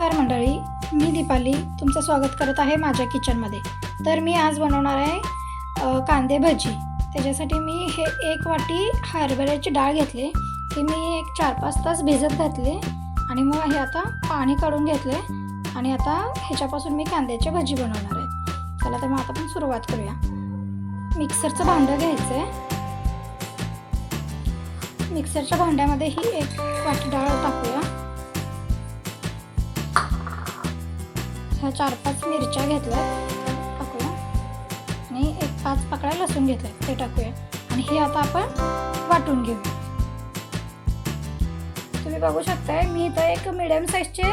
तर मंडळी मी दीपाली तुमचं स्वागत करत आहे माझ्या किचनमध्ये. तर मी आज बनवणार आहे कांदे भजी. त्याच्यासाठी मी हे एक वाटी हरभऱ्याची डाळ घेतली ती मी एक चार पाच तास भिजत घातले आणि मग हे आता पाणी काढून घेतले आणि आता ह्याच्यापासून मी कांद्याची भजी बनवणार आहे. चला तर मग आता आपण सुरुवात करूया. मिक्सरचं भांडं घ्यायचं आहे मिक्सरच्या भांड्यामध्ये ही एक वाटी डाळ टाकूया. ह्या चार पाच मिरच्या घेतल्या. टाकूया. आणि एक पाच पाकळ्या लसूण घेतल्या. ते टाकूया. आणि हे आता आपण वाटून घेऊया. तुम्ही बघू शकताय मी इथं एक मिडियम साईजचे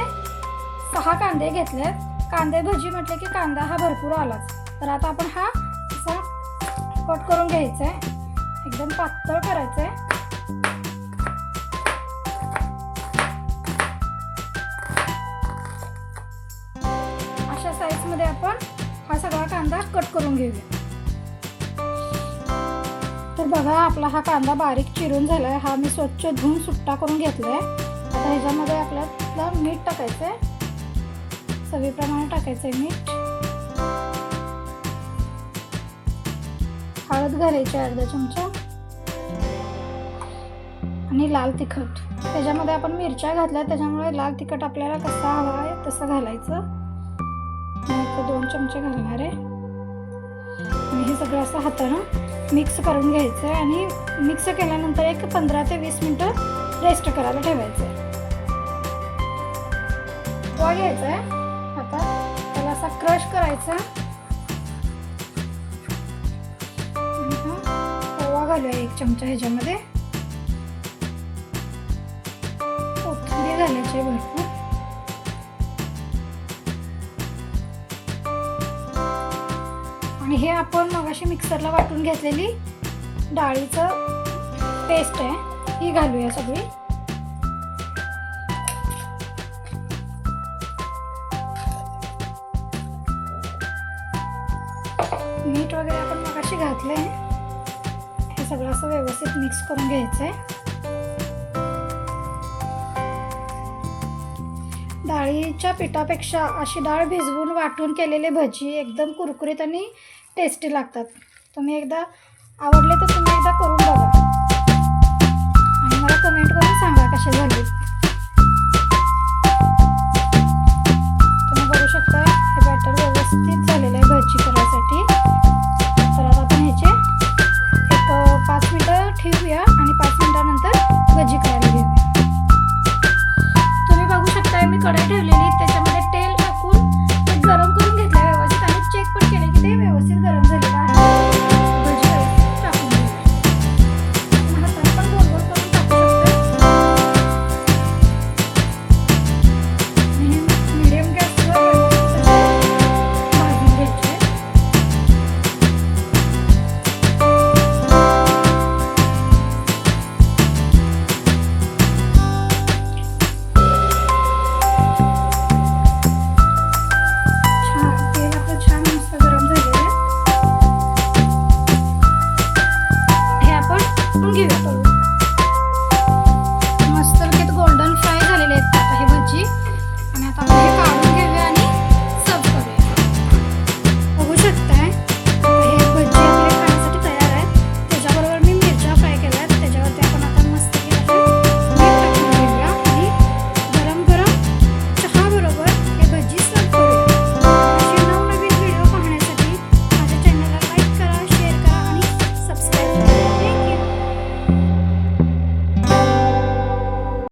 सहा कांदे घेतले कांदे भजी म्हटले की कांदा हा भरपूर आलाच. तर आता आपण हा असा कट करून घ्यायचा आहे एकदम पातळ करायचं आहे कांदा कट करून घेऊया. तर बघा आपला हा कांदा बारीक चिरून झाला आहे हा मी स्वच्छ धुवून सुट्टा करून घेतला आहे आता ह्याच्यामध्ये आपल्याला मीठ टाकायचं आहे चवीप्रमाणे टाकायचं आहे मीठ. हळद घालायची अर्धा चमचा. आणि लाल तिखट. त्याच्यामध्ये आपण मिरच्या घातल्या त्याच्यामुळे लाल तिखट आपल्याला कसा हवा आहे तसं घालायचं. दोन चमचे घालणार आहे. हे सगळं असं हातानं मिक्स करून घ्यायचं आहे आणि मिक्स केल्यानंतर एक पंधरा ते वीस मिनटं रेस्ट करायला ठेवायचं आहे तो घ्यायचा आहे आता त्याला असा क्रश करायचा. आणि घालूया एक चमचा ह्याच्यामध्ये. कोथिंबीर घालायची भरपूर. आणि हे आपण मगाशी मिक्सरला वाटून घेतलेली डाळीचं पेस्ट आहे. ही घालूया सगळी. मीठ वगैरे आपण मगाशी घातलंय. हे सगळं असं व्यवस्थित मिक्स करून घ्यायचं आहे डाळीच्या पिठापेक्षा अशी डाळ भिजवून वाटून केलेले भजी एकदम कुरकुरीत आणि टेस्टी लागतात. तुम्ही एकदा आवडले तर तुम्ही एकदा करून बघा. आणि मला कमेंट करून सांगा कसे झाले. तुम्ही बघू शकता हे बॅटर व्यवस्थित झालेलं आहे भजी करायसाठी. तर आता आपण ह्याचे एक पाच मिनटं ठेवूया आणि पाच मिनटानंतर भजी करायला घेऊया. तुम्ही बघू शकता मी कढई ठेवलेली